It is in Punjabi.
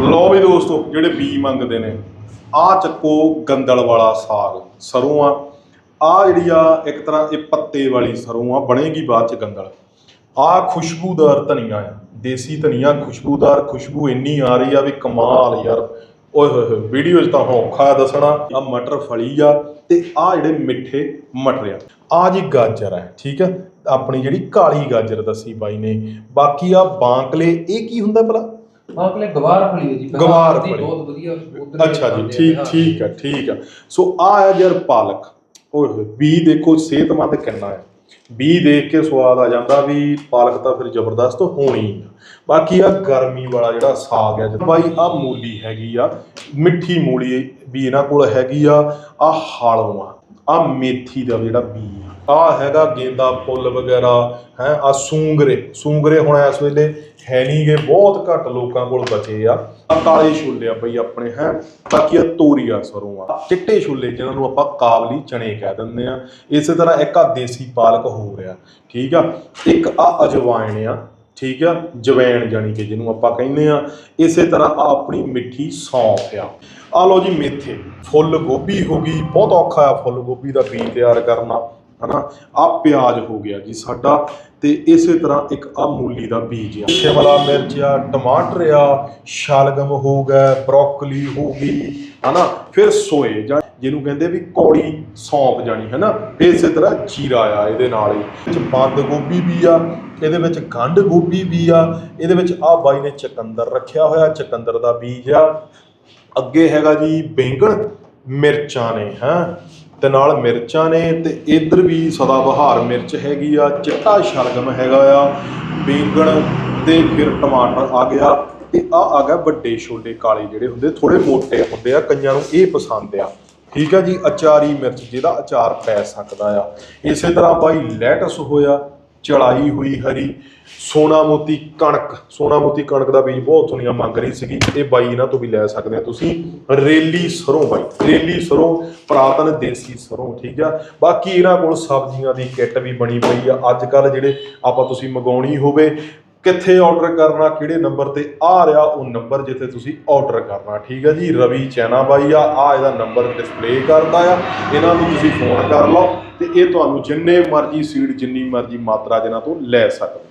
ਲਓ ਵੀ ਦੋਸਤੋ, ਜਿਹੜੇ ਬੀ ਮੰਗਦੇ ਨੇ ਆ ਚੱਕੋ ਗੰਦਲ ਵਾਲਾ ਸਾਗ, ਸਰੋਂ ਆ। ਆ ਜਿਹੜੀ ਆ, ਇੱਕ ਤਰ੍ਹਾਂ ਇਹ ਪੱਤੇ ਵਾਲੀ ਸਰੋਂ ਆ, ਬਣੇਗੀ ਬਾਅਦ ਚ ਗੰਦਲ। ਆ ਖੁਸ਼ਬੂਦਾਰ ਧਨੀਆ ਆ, ਦੇਸੀ ਧਨੀਆ, ਖੁਸ਼ਬੂਦਾਰ ਖੁਸ਼ਬੂ ਇੰਨੀ ਆ ਰਹੀ ਆ ਵੀ ਕਮਾਲ ਯਾਰ। ਓਏ ਹੋਏ ਹੋਏ, ਵੀਡੀਓ 'ਚ ਤਾਂ ਔਖਾ ਦੱਸਣਾ। ਆ ਮਟਰ ਫਲੀ ਆ ਤੇ ਆ ਜਿਹੜੇ ਮਿੱਠੇ ਮਟਰ ਆ ਆ ਜੀ ਗਾਜਰ ਆ, ਠੀਕ ਆ? ਆਪਣੀ ਜਿਹੜੀ ਕਾਲੀ ਗਾਜਰ ਦੱਸੀ ਬਾਈ ਨੇ। ਬਾਕੀ ਆ ਬਾਂਕਲੇ, ਇਹ ਕੀ ਹੁੰਦਾ ਭਲਾ? ਬਾਕਲੇ ਗਵਾਰ ਫਲੀ ਹੈ ਜੀ ਗਵਾਰ ਫਲੀ। ਬਹੁਤ ਵਧੀਆ ਉੱਧਰ ਅੱਛਾ ਜੀ ਠੀਕ। ਠੀਕ ਹੈ ਠੀਕ ਹੈ ਸੋ ਆ ਹੈ ਯਾਰ ਪਾਲਕ ਓਏ ਹੋਏ ਬੀ ਦੇਖੋ ਸਿਹਤਮੰਦ ਕਿੰਨਾ ਹੈ ਬੀ ਦੇਖ ਕੇ ਸਵਾਦ ਆ ਜਾਂਦਾ ਵੀ ਪਾਲਕ ਤਾਂ ਫਿਰ ਜ਼ਬਰਦਸਤ ਹੋਣੀ ਆ ਬਾਕੀ ਆ ਗਰਮੀ ਵਾਲਾ ਜਿਹੜਾ ਸਾਗ ਹੈ ਬਾਈ ਆ ਮੂਲੀ ਹੈਗੀ ਆ, ਮਿੱਠੀ ਮੂਲੀ ਵੀ ਇਹਨਾਂ ਕੋਲ ਹੈਗੀ ਆ ਆ ਹਾਲੋਂ ਆ ਆ ਮੇਥੀ ਦਾ ਜਿਹੜਾ ਬੀ ਆ। ਆਹ ਹੈਗਾ ਗੇਂਦਾ ਫੁੱਲ ਵਗੈਰਾ, ਹੈ ਆ ਸੂੰਗਰੇ। ਸੂੰਗਰੇ ਹੁਣ ਇਸ ਵੇਲੇ ਹੈ ਨਹੀਂਗੇ ਬਹੁਤ ਘੱਟ ਲੋਕਾਂ ਕੋਲ ਬਚੇ ਆ। ਆ ਕਾਲੇ ਛੋਲੇ ਆ ਬਈ ਆਪਣੇ, ਹੈ। ਬਾਕੀ ਆ ਤੋਰੀਆ ਸਰੋਂ ਆ। ਚਿੱਟੇ ਛੋਲੇ ਜਿਹਨਾਂ ਨੂੰ ਆਪਾਂ ਕਾਬਲੀ ਚਣੇ ਕਹਿ ਦਿੰਦੇ ਆ। ਇਸੇ ਤਰ੍ਹਾਂ ਇੱਕ ਆ ਦੇਸੀ ਪਾਲਕ ਹੋ ਰਿਹਾ। ਠੀਕ ਆ? ਇੱਕ ਆ ਅਜਵਾਇਣ ਆ, ਠੀਕ ਆ? ਜਵੈਣ ਜਾਨੀ ਕਿ ਜਿਹਨੂੰ ਆਪਾਂ ਕਹਿੰਦੇ ਆ। ਇਸੇ ਤਰ੍ਹਾਂ ਆ ਆਪਣੀ ਮਿੱਠੀ ਸੌਂਫ ਆ। ਆ ਲੋ ਜੀ ਮੇਥੇ। ਫੁੱਲ ਗੋਭੀ ਹੋ ਗਈ। ਬਹੁਤ ਔਖਾ ਆ ਫੁੱਲ ਗੋਭੀ ਦਾ ਬੀਜ ਤਿਆਰ ਕਰਨਾ। ਹਨਾ? ਆ ਪਿਆਜ਼ ਹੋ ਗਿਆ ਜੀ ਸਾਡਾ ਤੇ ਇਸੇ ਤਰ੍ਹਾਂ ਇੱਕ ਆ ਮੂਲੀ ਦਾ ਬੀਜ ਆ। ਸ਼ਿਮਲਾ ਮਿਰਚ ਆ, ਟਮਾਟਰ ਆ, ਸ਼ਲਗਮ ਹੋ ਗਿਆ, ਬਰੋਕਲੀ ਹੋ ਗਈ, ਹਨਾ? ਫਿਰ ਸੋਏ ਜਾਂ ਜਿਹਨੂੰ ਕਹਿੰਦੇ ਵੀ ਕੌੜੀ ਸੌਂਫ ਜਾਣੀ, ਹਨਾ? ਨਾ ਇਸੇ ਤਰ੍ਹਾਂ ਜੀਰਾ ਆ ਇਹਦੇ ਨਾਲ ਹੀ। ਵਿੱਚ ਬੰਦ ਗੋਭੀ ਵੀ ਆ, ਇਹਦੇ ਵਿੱਚ ਗੰਢ ਗੋਭੀ ਵੀ ਆ, ਇਹਦੇ ਵਿੱਚ ਆ ਬਾਈ ਨੇ ਚਕੰਦਰ ਰੱਖਿਆ ਹੋਇਆ, ਚਕੰਦਰ ਦਾ ਬੀਜ ਆ। ਅੱਗੇ ਹੈਗਾ ਜੀ ਬੈਂਗਣ ਮਿਰਚਾਂ ਨੇ, ਹੈ? ਤੇ ਨਾਲ ਮਿਰਚਾਂ ਨੇ ਤੇ ਇਧਰ ਵੀ ਸਦਾ ਬਹਾਰ ਮਿਰਚ ਹੈਗੀ ਆ, ਚਿੱਟਾ ਸ਼ਲਗਮ ਹੈਗਾ ਆ ਬੀਂਗਣ ਤੇ ਫਿਰ ਟਮਾਟਰ ਆ ਗਿਆ ਤੇ ਆ ਆ ਗਿਆ ਵੱਡੇ ਛੋਲੇ ਕਾਲੇ ਜਿਹੜੇ ਹੁੰਦੇ ਥੋੜੇ ਮੋਟੇ ਹੁੰਦੇ ਆ, ਕਈਆਂ ਨੂੰ ਇਹ ਪਸੰਦ ਆ। ਠੀਕ ਆ ਜੀ, ਅਚਾਰੀ ਮਿਰਚ ਜਿਹਦਾ ਅਚਾਰ ਪੈ ਸਕਦਾ ਆ। ਇਸੇ ਤਰ੍ਹਾਂ ਬਾਈ ਲੈਟਸ ਹੋਇਆ ਚੜਾਈ ਹੋਈ ਹਰੀ। ਸੋਨਾ ਮੋਤੀ ਕਣਕ ਸੋਨਾ ਮੋਤੀ ਕਣਕ ਦਾ ਬੀਜ ਬਹੁਤ ਸੋਹਣੀਆਂ ਮੰਗ ਰਹੀ ਸੀਗੀ। ਇਹ ਬਾਈ ਇਹਨਾਂ ਤੋਂ ਵੀ ਲੈ ਸਕਦੇ ਆ ਤੁਸੀਂ। ਰੇਲੀ ਸਰੋਂ ਬਾਈ। ਰੇਲੀ ਸਰੋਂ, ਪ੍ਰਾਤਨ ਦੇਸੀ ਸਰੋਂ, ਠੀਕ ਆ। ਬਾਕੀ ਇਹਨਾਂ ਕੋਲ ਸਬਜ਼ੀਆਂ ਦੀ ਕਿੱਟ ਵੀ ਬਣੀ ਪਈ ਆ। ਅੱਜ ਕੱਲ ਜਿਹੜੇ ਆਪਾਂ ਤੁਸੀਂ ਮੰਗਾਉਣੀ ਹੋਵੇ, ਕਿੱਥੇ ਆਰਡਰ ਕਰਨਾ, ਕਿਹੜੇ ਨੰਬਰ ਤੇ ਆ ਰਿਹਾ, ਉਹ ਨੰਬਰ ਜਿੱਥੇ ਤੁਸੀਂ ਆਰਡਰ ਕਰਨਾ, ਠੀਕ ਹੈ ਜੀ। ਰਵੀ ਚੈਨਾ ਬਾਈ ਆ ਆ ਇਹਦਾ ਨੰਬਰ ਡਿਸਪਲੇ ਕਰਦਾ ਆ। ਇਹਨਾਂ ਨੂੰ ਤੁਸੀਂ ਫੋਨ ਕਰ ਲਓ। ਤੇ ਇਹ ਤੁਹਾਨੂੰ ਜਿੰਨੇ ਮਰਜ਼ੀ ਸੀਡ ਜਿੰਨੀ ਮਰਜ਼ੀ ਮਾਤਰਾ ਜਿਹਨਾਂ ਤੋਂ ਲੈ ਸਕਦੇ